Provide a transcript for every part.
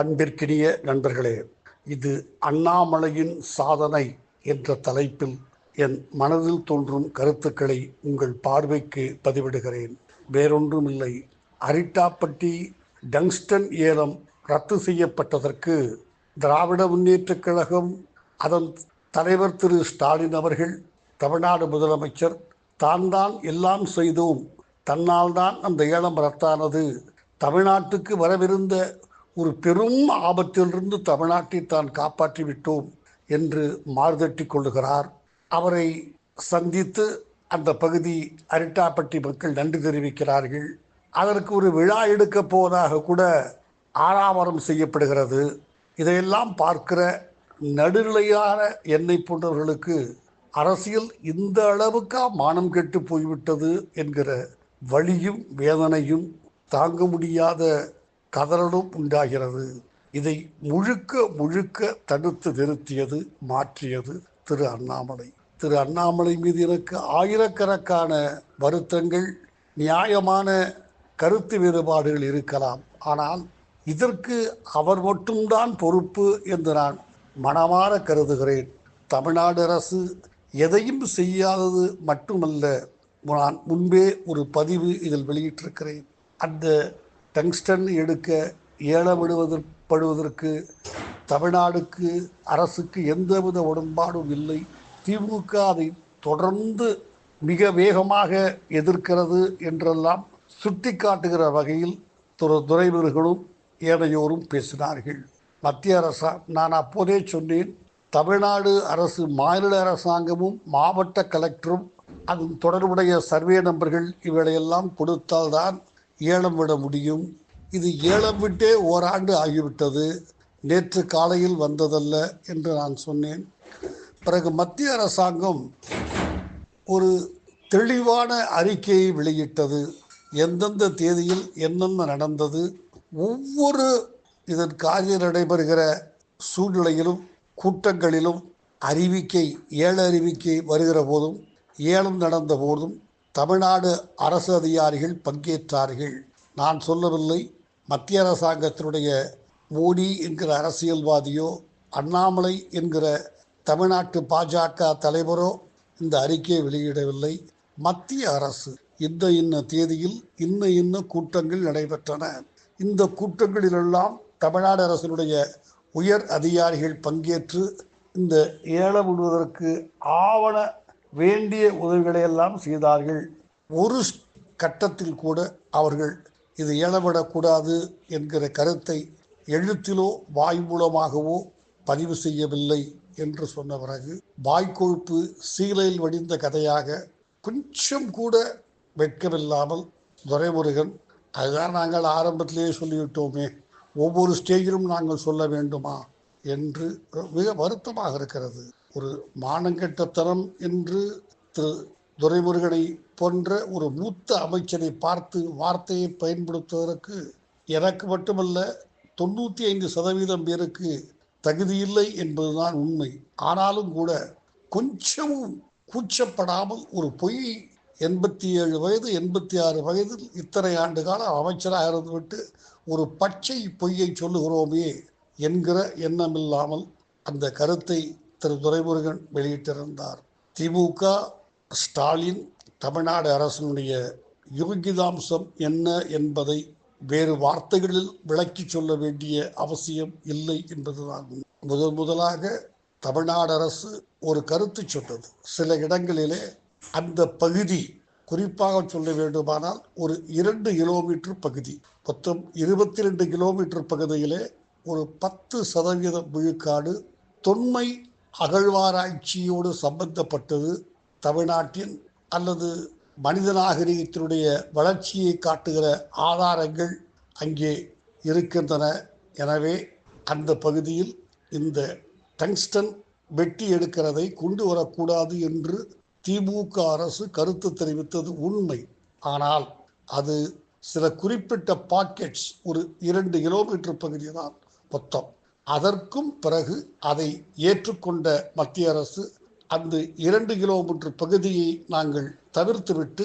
அன்பிற்கினிய நண்பர்களே இது அண்ணாமலையின் சாதனை என்ற தலைப்பில் என் மனதில் தோன்றும் கருத்துக்களை உங்கள் பார்வைக்கு பதிவிடுகிறேன். வேறொன்றுமில்லை. அரிட்டாப்பட்டி டங்ஸ்டன் ஏலம் ரத்து செய்யப்பட்டதற்கு திராவிட முன்னேற்றக் கழகம் அதன் தலைவர் திரு ஸ்டாலின் அவர்கள் தமிழ்நாடு முதலமைச்சர் தான் தான் எல்லாம் செய்தோம். தன்னால் தான் அந்த ஏலம் ரத்தானது. தமிழ்நாட்டுக்கு வரவிருந்த ஒரு பெரும் ஆபத்திலிருந்து தமிழ்நாட்டை தான் காப்பாற்றி விட்டோம் என்று மாறுதட்டி கொள்ளுகிறார். அவரை சந்தித்து அந்த பகுதி அரிட்டாப்பட்டி மக்கள் நன்றி தெரிவிக்கிறார்கள். அதற்கு ஒரு விழா எடுக்கப் போவதாக கூட ஆறாவரம் செய்யப்படுகிறது. இதையெல்லாம் பார்க்கிற நடுநிலையான என்னை போன்றவர்களுக்கு அரசியல் இந்த அளவுக்கா மானம் கெட்டு போய்விட்டது என்கிற வழியும் வேதனையும் தாங்க முடியாத கதறலும் உண்டாகிறது. இதை முழுக்க முழுக்க தடுத்து நிறுத்தியது மாற்றியது திரு அண்ணாமலை. திரு அண்ணாமலை மீது எனக்கு ஆயிரக்கணக்கான வருத்தங்கள் நியாயமான கருத்து வேறுபாடுகள் இருக்கலாம். ஆனால் இதற்கு அவர் மட்டும்தான் பொறுப்பு என்று நான் மனமாற கருதுகிறேன். தமிழ்நாடு அரசு எதையும் செய்யாதது மட்டுமல்ல நான் முன்பே ஒரு பதிவு இதில் வெளியிட்டிருக்கிறேன். அந்த டங்ஸ்டன் எடுக்க ஏலமிடுவதற்கு தமிழ்நாடுக்கு அரசுக்கு எந்தவித உடன்பாடும் இல்லை. திமுக அதை தொடர்ந்து மிக வேகமாக எதிர்க்கிறது என்றெல்லாம் சுட்டி காட்டுகிற வகையில் துறை துறைவர்களும் ஏனையோரும் பேசினார்கள். மத்திய அரசா நான் அப்போதே சொன்னேன் தமிழ்நாடு அரசு மாநில அரசாங்கமும் மாவட்ட கலெக்டரும் அதன் தொடர்புடைய சர்வே நம்பர்கள் இவையெல்லாம் கொடுத்தால்தான் ஏலம் விட முடியும். இது ஏலம் விட்டே ஓராண்டு ஆகிவிட்டது. நேற்று காலையில் வந்ததல்ல என்று நான் சொன்னேன். பிறகு மத்திய அரசாங்கம் ஒரு தெளிவான அறிக்கையை வெளியிட்டது. எந்தெந்த தேதியில் என்னென்ன நடந்தது ஒவ்வொரு இதன் காரியம் நடைபெறுகிற சூழ்நிலையிலும் கூட்டங்களிலும் அறிவிக்கை ஏல அறிவிக்கை வருகிற போதும் ஏலம் நடந்த போதும் தமிழ்நாடு அரசு அதிகாரிகள் பங்கேற்றார்கள். நான் சொல்லவில்லை. மத்திய அரசாங்கத்தினுடைய மோடி என்கிற அரசியல்வாதியோ அண்ணாமலை என்கிற தமிழ்நாட்டு பாஜக தலைவரோ இந்த அறிக்கையை வெளியிடவில்லை. மத்திய அரசு இந்த இன்ன தேதியில் இன்ன இன்ன கூட்டங்கள் நடைபெற்றன. இந்த கூட்டங்களிலெல்லாம் தமிழ்நாடு அரசினுடைய உயர் அதிகாரிகள் பங்கேற்று இந்த ஏலம் விடுவதற்கு ஆவண வேண்டிய உதவிகளை எல்லாம் செய்தார்கள். ஒரு கட்டத்தில் கூட அவர்கள் இது ஏலமிடக்கூடாது என்கிற கருத்தை எழுத்திலோ வாய் மூலமாகவோ பதிவு செய்யவில்லை என்று சொன்ன பிறகு வாய்க்கொழுப்பு சீலையில் வடிந்த கதையாக கொஞ்சம் கூட வெட்கமில்லாமல் துரைமுருகன் அதுதான் நாங்கள் ஆரம்பத்திலேயே சொல்லிவிட்டோமே ஒவ்வொரு ஸ்டேஜிலும் நாங்கள் சொல்ல வேண்டுமா? என்று மிக வருத்தமாக இருக்கிறது. ஒரு மானங்கெட்டத்தனம் என்று திரு துரைமுருகனை போன்ற ஒரு மூத்த அமைச்சரை பார்த்து வார்த்தையை பயன்படுத்துவதற்கு எனக்கு மட்டுமல்ல தொண்ணூற்றி ஐந்து சதவீதம் பேருக்கு தகுதியில்லை என்பதுதான் உண்மை. ஆனாலும் கூட கொஞ்சமும் கூச்சப்படாமல் ஒரு பொய் எண்பத்தி ஏழு வயது எண்பத்தி ஆறு வயதில் இத்தனை ஆண்டு காலம் அமைச்சராக இருந்துவிட்டு ஒரு பச்சை பொய்யை சொல்லுகிறோமே என்கிற எண்ணம் இல்லாமல் அந்த கருத்தை திரு துரைமுருகன் வெளியிட்டிருந்தார். திமுக ஸ்டாலின் தமிழ்நாடு அரசினுடைய யோகிதாம்சம் என்ன என்பதை வேறு வார்த்தைகளில் விளக்கி சொல்ல வேண்டிய அவசியம் இல்லை என்பதுதான் முதல் முதலாக தமிழ்நாடு அரசு ஒரு கருத்து சொன்னது. சில இடங்களிலே அந்த பகுதி குறிப்பாக சொல்ல வேண்டுமானால் ஒரு இரண்டு கிலோமீட்டர் பகுதி மொத்தம் இருபத்தி ரெண்டு கிலோமீட்டர் பகுதியிலே ஒரு பத்து சதவீதம் விழுக்காடு தொன்மை அகழ்வாராய்ச்சியோடு சம்பந்தப்பட்டது தமிழ்நாட்டின் அல்லது மனித நாகரிகத்தினுடைய வளர்ச்சியை காட்டுகிற ஆதாரங்கள் அங்கே இருக்கின்றன. எனவே அந்த பகுதியில் இந்த டங்ஸ்டன் வெட்டி எடுக்கிறதை கொண்டு வரக்கூடாது என்று திமுக அரசு கருத்து தெரிவித்தது உண்மை. ஆனால் அது சில குறிப்பிட்ட பாக்கெட்ஸ் ஒரு இரண்டு கிலோமீட்டர் பகுதி தான் மொத்தம். அதற்கும் பிறகு அதை ஏற்றுக்கொண்ட மத்திய அரசு அந்த இரண்டு கிலோமீட்டர் பகுதியை நாங்கள் தவிர்த்துவிட்டு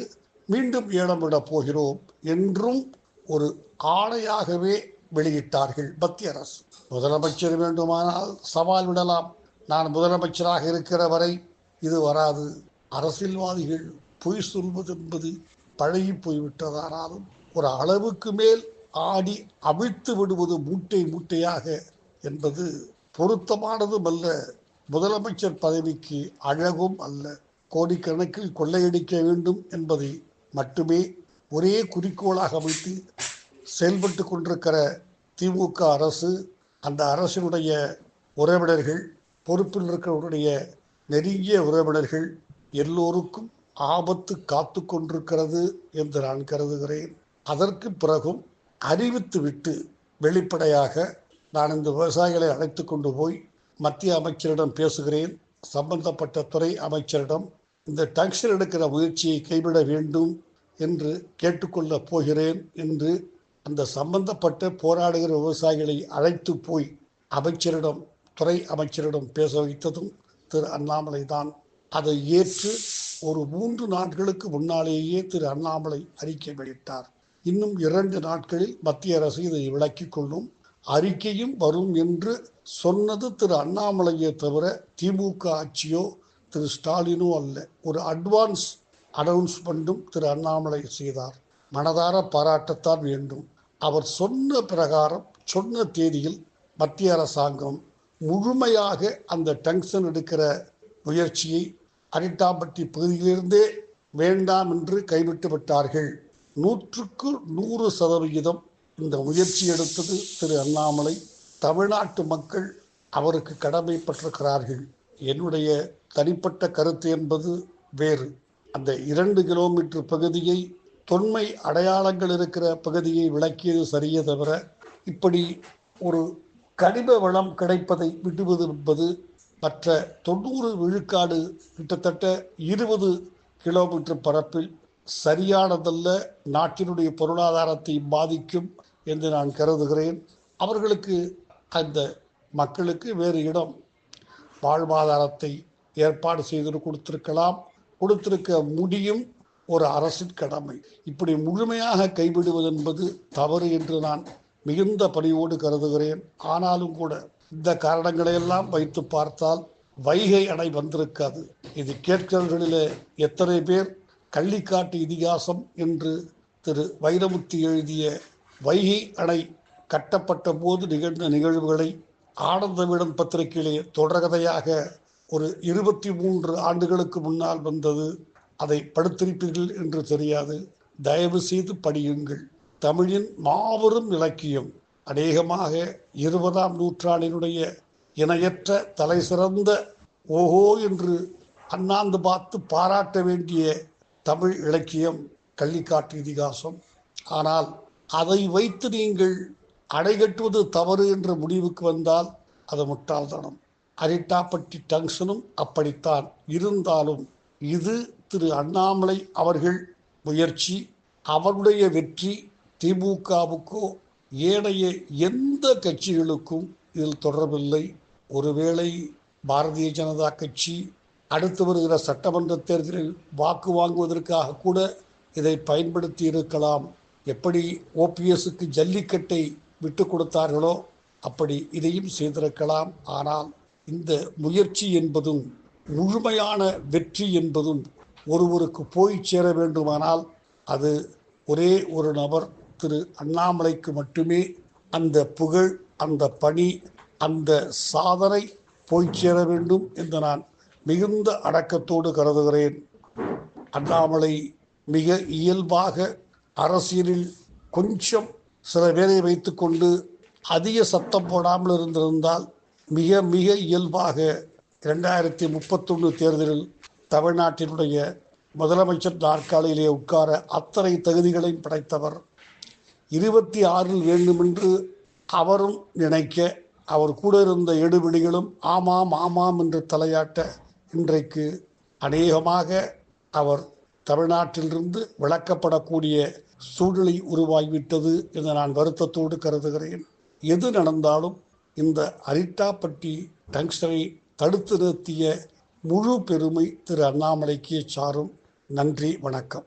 மீண்டும் ஏலமிடப் போகிறோம் என்றும் ஒரு ஆணையாகவே வெளியிட்டார்கள் மத்திய அரசு. முதலமைச்சர் வேண்டுமானால் சவால் விடலாம். நான் முதலமைச்சராக இருக்கிற வரை இது வராது. அரசியல்வாதிகள் பொய் சொல்வது என்பது பழகி போய்விட்டதானாலும் ஒரு அளவுக்கு மேல் ஆடி அவிழ்த்து விடுவது மூட்டை மூட்டையாக என்பது பொருத்தமானதும் அல்ல. முதலமைச்சர் பதவிக்கு அழகும் அல்ல. கோடிக்கணக்கில் கொள்ளையடிக்க வேண்டும் என்பதை மட்டுமே ஒரே குறிக்கோளாக வைத்து செயல்பட்டு கொண்டிருக்கிற திமுக அரசு அந்த அரசினுடைய உறவினர்கள் பொறுப்பில் இருக்கிறவருடைய நெருங்கிய உறவினர்கள் எல்லோருக்கும் ஆபத்து காத்து கொண்டிருக்கிறது என்று நான் கருதுகிறேன். அதற்கு பிறகும் அறிவித்துவிட்டு வெளிப்படையாக நான் இந்த விவசாயிகளை அழைத்து கொண்டு போய் மத்திய அமைச்சரிடம் பேசுகிறேன். சம்பந்தப்பட்ட துறை அமைச்சரிடம் இந்த டங்ஷன் எடுக்கிற முயற்சியை கைவிட வேண்டும் என்று கேட்டுக்கொள்ளப் போகிறேன் என்று அந்த சம்பந்தப்பட்ட போராடுகிற விவசாயிகளை அழைத்து போய் அமைச்சரிடம் துறை அமைச்சரிடம் பேச வைத்ததும் திரு அண்ணாமலை தான். அதை ஏற்று ஒரு மூன்று நாட்களுக்கு முன்னாலேயே திரு அண்ணாமலை அறிக்கை வெளியிட்டார். இன்னும் இரண்டு நாட்களில் மத்திய அரசு இதை விளக்கிக் கொள்ளும். அறிக்கையும் வரும் என்று சொன்னது திரு அண்ணாமலையே தவிர திமுக ஆட்சியோ திரு ஸ்டாலினோ அல்ல. ஒரு அட்வான்ஸ் அனௌன்ஸ்மெண்ட்டும் திரு அண்ணாமலை செய்தார். மனதார பாராட்டத்தான் வேண்டும். அவர் சொன்ன பிரகாரம் சொன்ன தேதியில் மத்திய அரசாங்கம் முழுமையாக அந்த டங்ஷன் எடுக்கிற முயற்சியை அரிட்டாம்பட்டி பகுதியிலிருந்தே வேண்டாம் என்று கைவிட்டு விட்டார்கள். நூற்றுக்கு நூறு சதவிகிதம் இந்த முயற்சி எடுத்தது திரு அண்ணாமலை. தமிழ்நாட்டு மக்கள் அவருக்கு கடமைப்பட்டிருக்கிறார்கள். என்னுடைய தனிப்பட்ட கருத்து என்பது வேறு. அந்த இரண்டு கிலோமீட்டர் பகுதியை தொன்மை அடையாளங்கள் இருக்கிற பகுதியை விளக்கியது சரியே தவிர இப்படி ஒரு கனிம வளம் கிடைப்பதை விடுவது என்பது மற்ற தொண்ணூறு விழுக்காடு கிட்டத்தட்ட இருபது கிலோமீட்டர் பரப்பில் சரியானதல்ல. நாட்டினுடைய பொருளாதாரத்தை பாதிக்கும் என்று நான் கருதுகிறேன். அவர்களுக்கு அந்த மக்களுக்கு வேறு இடம். வாழ்வாதாரத்தை ஏற்பாடு செய்து கொடுத்திருக்கலாம். கொடுத்திருக்க முடியும் ஒரு அரசின் கடமை. இப்படி முழுமையாக கைவிடுவது என்பது தவறு என்று நான் மிகுந்த பணிவோடு கருதுகிறேன். ஆனாலும் கூட இந்த காரணங்களையெல்லாம் வைத்து பார்த்தால் வைகை அணை வந்திருக்காது. இது கேட்கிறவர்களிலே எத்தனை பேர்? கள்ளிக்காட்டு இதிகாசம் என்று திரு வைரமுத்தி எழுதிய வைகை அணை கட்டப்பட்ட போது நிகழ்ந்த நிகழ்வுகளை ஆனந்தமிடம் பத்திரிகையிலே தொடர்கதையாக ஒரு இருபத்தி மூன்று ஆண்டுகளுக்கு முன்னால் வந்தது. அதை படுத்திருப்பீர்கள் என்று தெரியாது. தயவு செய்து படியுங்கள். தமிழின் மாபெரும் இலக்கியம். அநேகமாக இருபதாம் நூற்றாண்டினுடைய இணையற்ற தலை சிறந்த ஓஹோ என்று அண்ணாந்து பார்த்து பாராட்ட வேண்டிய தமிழ் இலக்கியம் கள்ளிக்காட்டு இதிகாசம். ஆனால் அதை வைத்து நீங்கள் அடைகட்டுவது தவறு என்ற முடிவுக்கு வந்தால் அது முட்டாள்தனம். அரிட்டாப்பட்டி டங்ஷனும் அப்படித்தான். இருந்தாலும் இது திரு அண்ணாமலை அவர்கள் முயற்சி அவருடைய வெற்றி திமுகவுக்கோ ஏனைய எந்த கட்சிகளுக்கும் இதில் தொடர்பில்லை. ஒருவேளை பாரதிய ஜனதா கட்சி அடுத்து வருகிற சட்டமன்ற தேர்தலில் வாக்கு வாங்குவதற்காக கூட இதை பயன்படுத்தி இருக்கலாம். எப்படி ஓபிஎஸ்க்கு ஜல்லிக்கட்டை விட்டு கொடுத்தார்களோ அப்படி இதையும் செய்திருக்கலாம். ஆனால் இந்த முயற்சி என்பதும் முழுமையான வெற்றி என்பதும் ஒருவருக்கு போய் சேர வேண்டுமானால் அது ஒரே ஒரு நபர் திரு அண்ணாமலைக்கு மட்டுமே அந்த புகழ் அந்த பணி அந்த சாதனை போய் சேர வேண்டும் என்று நான் மிகுந்த அடக்கத்தோடு கருதுகிறேன். அண்ணாமலை மிக இயல்பாக அரசியலில் கொஞ்சம் சில பேரை வைத்துக்கொண்டு அதிக சத்தம் போடாமல் இருந்திருந்தால் மிக மிக இயல்பாக இரண்டாயிரத்தி முப்பத்தொன்று தேர்தலில் தமிழ்நாட்டினுடைய முதலமைச்சர் நாற்காலியிலே உட்கார அத்தனை தகுதிகளையும் படைத்தவர். இருபத்தி ஆறில் வேண்டுமென்று அவரும் நினைக்க அவர் கூட இருந்த எடுபிடிகளும் ஆமாம் ஆமாம் என்று தலையாட்ட இன்றைக்கு அநேகமாக அவர் தமிழ்நாட்டிலிருந்து விளக்கப்படக்கூடிய சூழ்நிலை உருவாகிவிட்டது என்று நான் வருத்தத்தோடு கருதுகிறேன். எது நடந்தாலும் இந்த அரிட்டாப்பட்டி டங்ஸ்டரை தடுத்து நிறுத்திய முழு பெருமை திரு அண்ணாமலைக்கே சாரும். நன்றி வணக்கம்.